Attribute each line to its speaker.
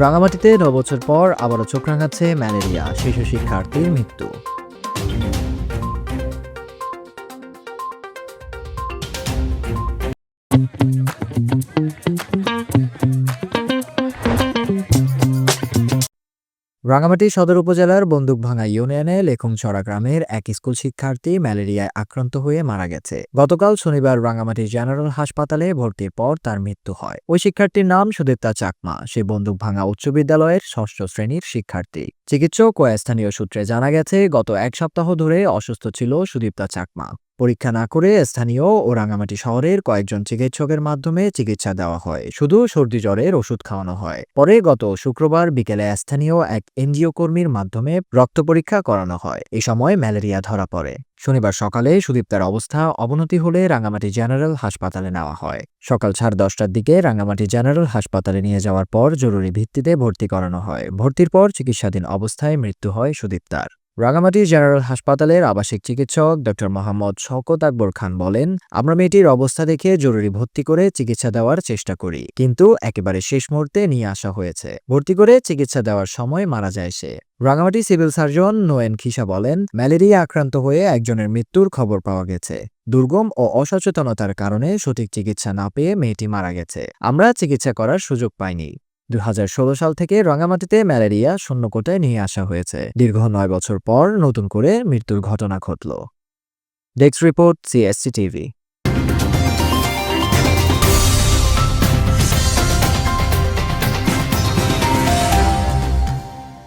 Speaker 1: রাঙামাটিতে ন বছর পর আবারও চোখ রাঙাচ্ছে ম্যালেরিয়া শিশু শিক্ষার্থীর মৃত্যু। রাঙামাটি সদর উপজেলার বন্দুকভাঙ্গা ইউনিয়নে লেখুংছড়া গ্রামের এক স্কুল শিক্ষার্থী ম্যালেরিয়ায় আক্রান্ত হয়ে মারা গেছে। গতকাল শনিবার রাঙামাটি জেনারেল হাসপাতালে ভর্তির পর তার মৃত্যু হয়। ওই শিক্ষার্থীর নাম সুদীপ্তা চাকমা। সে বন্দুকভাঙ্গা উচ্চ বিদ্যালয়ের ষষ্ঠ শ্রেণির শিক্ষার্থী। চিকিৎসক ও স্থানীয় সূত্রে জানা গেছে, গত এক সপ্তাহ ধরে অসুস্থ ছিল সুদীপ্তা চাকমা। পরীক্ষা না করে স্থানীয় ও রাঙামাটি শহরের কয়েকজন চিকিৎসকের মাধ্যমে চিকিৎসা দেওয়া হয়। শুধু সর্দি জ্বরের ওষুধ খাওয়ানো হয়। পরে গত শুক্রবার বিকেলে স্থানীয় এক এনজিও কর্মীর মাধ্যমে রক্ত পরীক্ষা করানো হয়। এই সময় ম্যালেরিয়া ধরা পড়ে। শনিবার সকালে সুদীপ্তার অবস্থা অবনতি হলে রাঙামাটি জেনারেল হাসপাতালে নেওয়া হয়। সকাল সাড়ে দশটার দিকে রাঙামাটি জেনারেল হাসপাতালে নিয়ে যাওয়ার পর জরুরি ভিত্তিতে ভর্তি করানো হয়। ভর্তির পর চিকিৎসাধীন অবস্থায় মৃত্যু হয় সুদীপ্তার। রাঙামাটি জেনারেল হাসপাতালের আবাসিক চিকিৎসক ড. মোহাম্মদ শওকত আকবর খান বলেন, আমরা মেয়েটির অবস্থা দেখে জরুরি ভর্তি করে চিকিৎসা দেওয়ার চেষ্টা করি, কিন্তু একেবারে শেষ মুহূর্তে নিয়ে আসা হয়েছে। ভর্তি করে চিকিৎসা দেওয়ার সময় মারা যায় সে। রাঙামাটি সিভিল সার্জন নোয়েন খিসা বলেন, ম্যালেরিয়া আক্রান্ত হয়ে একজনের মৃত্যুর খবর পাওয়া গেছে। দুর্গম ও অসচেতনতার কারণে সঠিক চিকিৎসা না পেয়ে মেয়েটি মারা গেছে। আমরা চিকিৎসা করার সুযোগ পাইনি। দু হাজার ষোলো সাল থেকে রাঙামাটিতে ম্যালেরিয়া শূন্য কোটায় নিয়ে আসা হয়েছে। দীর্ঘ নয় বছর পর নতুন করে মৃত্যুর ঘটনা ঘটল। Desk report CSC TV